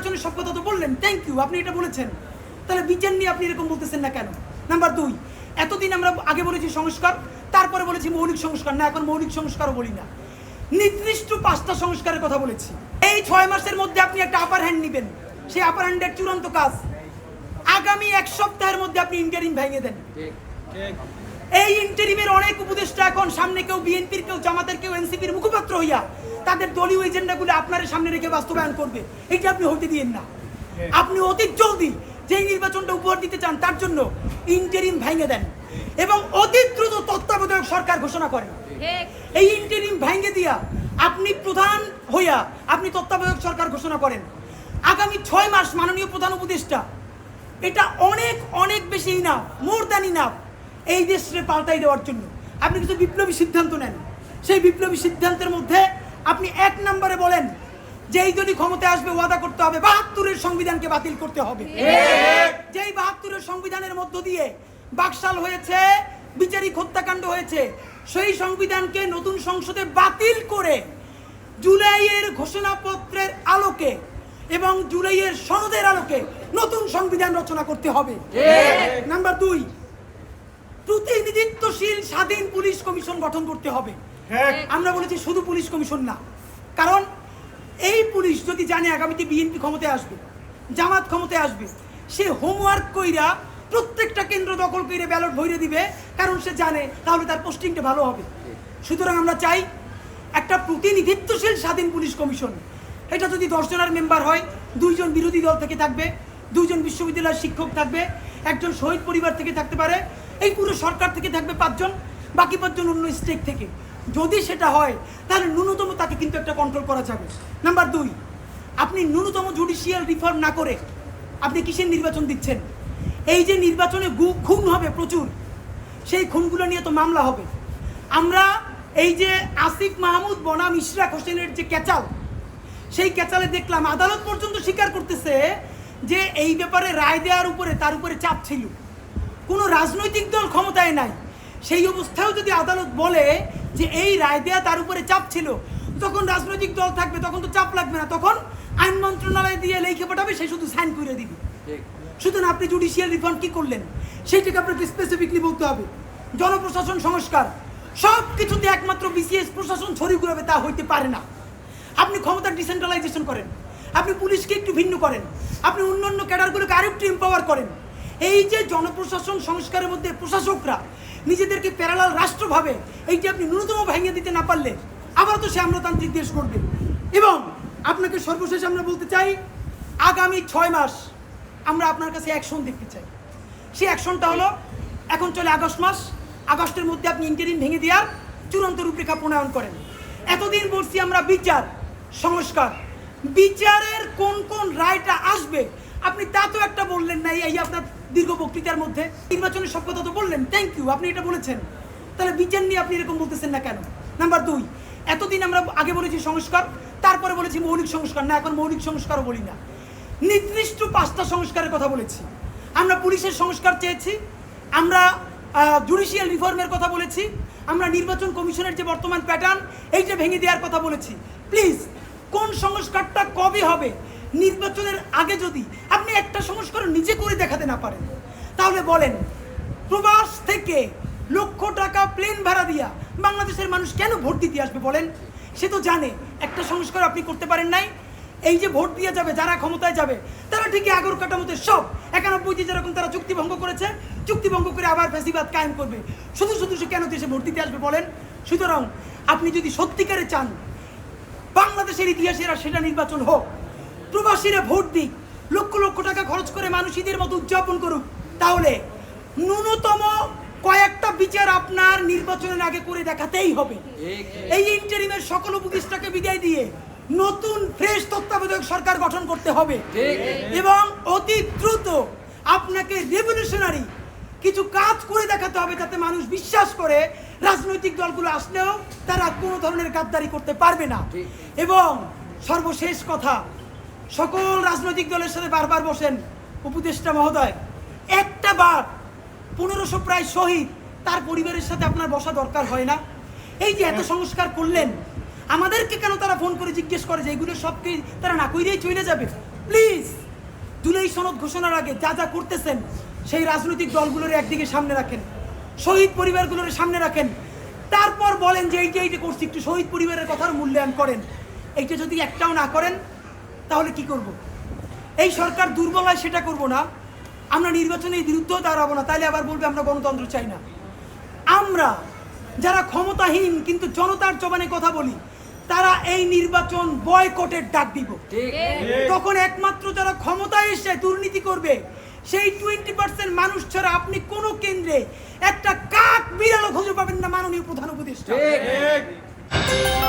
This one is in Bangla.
নির্বাচনের সব কথা তো বললেন। থ্যাংক ইউ আপনি এটা বলেছেন। তাহলে বিচার নিয়ে আপনি এরকম বলতেছেন না কেন? নাম্বার দুই, এতদিন আমরা আগে বলেছি সংস্কার, তারপরে বলেছি মৌলিক সংস্কার। না, এখন মৌলিক সংস্কারও বলি না। নির্দিষ্ট পাঁচটা সংস্কারের কথা বলেছি। এই ছয় মাসের মধ্যে আপনি একটা আপার হ্যান্ড নেবেন। সেই আপার হ্যান্ডের চূড়ান্ত কাজ। আগামী এক সপ্তাহের মধ্যে আপনি ইন্টারিম ভেঙে দেন। এই ইন্টারিমের অনেক উপদেষ্টা এখন সামনে কেউ বিএনপির, কেউ জামাতের, কেউ এনসিপির মুখপাত্র হইয়া তাদের দলীয় এজেন্ডাগুলো আপনার সামনে রেখে বাস্তবায়ন করবে। এটা আপনি হইতে দিয়েন না। আপনি অতি জলদি যেই নির্বাচনটা উপহার দিতে চান, তার জন্য ইন্টারিম ভেঙে দেন এবং অতি দ্রুত তত্ত্বাবধায়ক সরকার ঘোষণা করেন। এই ইন্টারিম ভেঙে দিয়া আপনি প্রধান হইয়া আপনি তত্ত্বাবধায়ক সরকার ঘোষণা করেন। আগামী ছয় মাস মাননীয় প্রধান উপদেষ্টা, এটা অনেক অনেক বেশি ইনাফ মোর দ্যান ইনাফ এই দেশে পাল্টাই দেওয়ার জন্য। আপনি কিছু বিপ্লবী সিদ্ধান্ত নেন। সেই বিপ্লবী সিদ্ধান্তের মধ্যে আপনি এক নম্বরে বলেন যে এই যদি ক্ষমতায় আসবে ওয়াদা করতে হবে বাহাত্তরের সংবিধানকে বাতিল করতে হবে। যেই বাহাত্তরের সংবিধানের মধ্য দিয়ে বাকশাল হয়েছে বিচারিক হত্যাকাণ্ড হয়েছে সেই সংবিধানকে নতুন সংসদে বাতিল করে জুলাইয়ের ঘোষণাপত্রের আলোকে এবং জুলাইয়ের সনদের আলোকে নতুন সংবিধান রচনা করতে হবে। নাম্বার দুই প্রতিনিধিত্বশীল স্বাধীন পুলিশ কমিশন গঠন করতে হবে। আমরা বলেছি শুধু পুলিশ কমিশন না। কারণ এই পুলিশ যদি জানে আগামীতে বিএনপি ক্ষমতায় আসবে জামাত ক্ষমতায় আসবে সে হোমওয়ার্ক কইরা প্রত্যেকটা কেন্দ্র দখল করে ব্যালট ভরে দিবে। কারণ সে জানে তাহলে তার পোস্টিংটা ভালো হবে। সুতরাং আমরা চাই একটা প্রতিনিধিত্বশীল স্বাধীন পুলিশ কমিশন। এটা যদি দশ জনের মেম্বার হয় দুইজন বিরোধী দল থেকে থাকবে। দুইজন বিশ্ববিদ্যালয়ের শিক্ষক থাকবে, একজন শহীদ পরিবার থেকে থাকতে পারে, এই পুরো সরকার থেকে থাকবে পাঁচজন, বাকি পাঁচজন অন্য স্টেট থেকে। যদি সেটা হয়, তাহলে ন্যূনতম তাকে কিন্তু একটা কন্ট্রোল করা যাবে। নাম্বার দুই, আপনি ন্যূনতম জুডিশিয়াল রিফর্ম না করে আপনি কিসের নির্বাচন দিচ্ছেন? এই যে নির্বাচনে গু- খুন হবে প্রচুর, সেই খুনগুলো নিয়ে তো মামলা হবে। আমরা এই যে আসিফ মাহমুদ, বনাম ইশরাক হোসেনের যে ক্যাচাল, সেই ক্যাচালে দেখলাম আদালত পর্যন্ত স্বীকার করতেছে যে এই ব্যাপারে রায় দেওয়ার উপরে তার উপরে চাপ ছিল। কোনো রাজনৈতিক দল ক্ষমতায় নাই। সেই অবস্থায়ও যদি আদালত বলে যে এই রায় দেওয়া তার উপরে চাপ ছিল তখন রাজনৈতিক দল থাকবে তখন তো চাপ লাগবে না। তখন আইন মন্ত্রণালয় দিয়ে লেখে পাঠাবে সে শুধু সাইন করে দিবে। সুতরাং আপনি জুডিশিয়াল রিফর্ম কি করলেন? সেইটাকে আপনাকে স্পেসিফিকলি বলতে হবে। জনপ্রশাসন সংস্কার। সব কিছুতে একমাত্র বিসিএস প্রশাসন ছড়ি ঘুরাবে তা হইতে পারে না। আপনি ক্ষমতার ডিসেন্ট্রালাইজেশন করেন। আপনি পুলিশকে একটু ভিন্ন করেন। আপনি অন্যান্য ক্যাডারগুলোকে আরেকটু এম্পাওয়ার করেন। এই যে জনপ্রশাসন সংস্কারের মধ্যে প্রশাসকরা নিজেদেরকে প্যারালাল রাষ্ট্র ভাবে এই যে আপনি ন্যূনতম ভেঙে দিতে না পারলে আবার তো সে আমলাতান্ত্রিক দেশ করবে এবং আপনাকে সর্বশেষ আমরা বলতে চাই, আগামী ছয় মাস আমরা আপনার কাছে অ্যাকশন দেখতে চাই। সেই অ্যাকশনটা হলো, এখন চলে আগস্ট মাস, আগস্টের মধ্যে আপনি ইন্টারিম ভেঙে দেওয়ার চূড়ান্ত রূপরেখা প্রণয়ন করেন। এতদিন বলছি আমরা বিচার, সংস্কার বিচারের কোন কোন রায়টা আসবে? আপনি তা তো একটা বললেন না, এই আপনার দীর্ঘ বক্তৃতার মধ্যে। নির্বাচনের সব কথা তো বললেন। থ্যাংক ইউ আপনি এটা বলেছেন। তাহলে বিচার নিয়ে আপনি এরকম বলতেছেন না কেন? নাম্বার দুই, এতদিন আমরা আগে বলেছি সংস্কার, তারপরে বলেছি মৌলিক সংস্কার। না, এখন মৌলিক সংস্কারও বলি না। নির্দিষ্ট পাঁচটা সংস্কারের কথা বলেছি। আমরা পুলিশের সংস্কার চেয়েছি, আমরা জুডিশিয়াল রিফর্মের কথা বলেছি, আমরা নির্বাচন কমিশনের যে বর্তমান প্যাটার্ন এইটা ভেঙে দেওয়ার কথা বলেছি। প্লিজ কোন সংস্কারটা কবে হবে? নির্বাচনের আগে যদি আপনি একটা সংস্কার নিজে করে দেখাতে না পারেন, তাহলে বলেন, প্রবাস থেকে লক্ষ টাকা প্লেন ভাড়া দিয়া বাংলাদেশের মানুষ কেন ভোট দিতে আসবে বলেন? সে তো জানে, একটা সংস্কার আপনি করতে পারেন নাই। এই যে ভোট দিয়ে যাবে, যারা ক্ষমতায় যাবে, তারা ঠিকই আগর কাটামতে সব একানব্বইতে যেরকম তারা চুক্তি ভঙ্গ করেছে, চুক্তি ভঙ্গ করে আবার ফেসিবাদ কায়েম করবে। শুধু শুধু সে কেন দেশে ভোট দিতে আসবে বলেন? সুতরাং আপনি যদি সত্যিকারে চান বাংলাদেশের ইতিহাসে এরা সেটা নির্বাচন হোক। প্রবাসীরা ভোট দিক লক্ষ লক্ষ টাকা খরচ করে মানুষ ঈদের মতো উদযাপন করুক তাহলে ন্যূনতম কয়েকটা বিচার আপনার নির্বাচনের আগে করে দেখাতেই হবে। এই ইন্টারিমের সকল উপদেষ্টাকে বিদায় দিয়ে নতুন ফ্রেশ তত্ত্বাবধায়ক সরকার গঠন করতে হবে। এবং অতি দ্রুত আপনাকে রেভলিউশনারি কিছু কাজ করে দেখাতে হবে যাতে মানুষ বিশ্বাস করে রাজনৈতিক দলগুলো আসলেও তারা কোনো ধরনের গাদ্দারি করতে পারবে না। এবং সর্বশেষ কথা সকল রাজনৈতিক দলের সাথে বারবার বসেন উপদেষ্টা মহোদয়। একটা বার পনেরোশো প্রায় শহীদ তার পরিবারের সাথে আপনার বসা দরকার হয় না। এই যে এত সংস্কার করলেন আমাদেরকে কেন তারা ফোন করে জিজ্ঞেস করে যে এগুলো সবকে তারা না কইরেই চলে যাবে? প্লিজ জুলাই সনদ ঘোষণার আগে যা যা করতেছেন সেই রাজনৈতিক দলগুলোর একদিকে সামনে রাখেন শহীদ পরিবারগুলোর সামনে রাখেন। তারপর বলেন যে এই এইটা এইটা করছি একটু শহীদ পরিবারের কথার মূল্যায়ন করেন। এইটা যদি একটাও না করেন তাহলে কি করব? এই সরকার দুর্বল হয় সেটা করব না। আমরা নির্বাচনের বিরুদ্ধেও দাঁড়াবো না তাহলে আবার বলবে আমরা গণতন্ত্র চাই না। আমরা যারা ক্ষমতাহীন কিন্তু জনতার জবানে কথা বলি তারা এই নির্বাচন বয়কটের ডাক দিব। তখন একমাত্র যারা ক্ষমতায় এসে দুর্নীতি করবে সেই টোয়েন্টি পার্সেন্ট মানুষ ছাড়া আপনি কোন কেন্দ্রে একটা কাক বিড়ালও খুঁজে পাবেন না মাননীয় প্রধান উপদেষ্টা। ঠিক।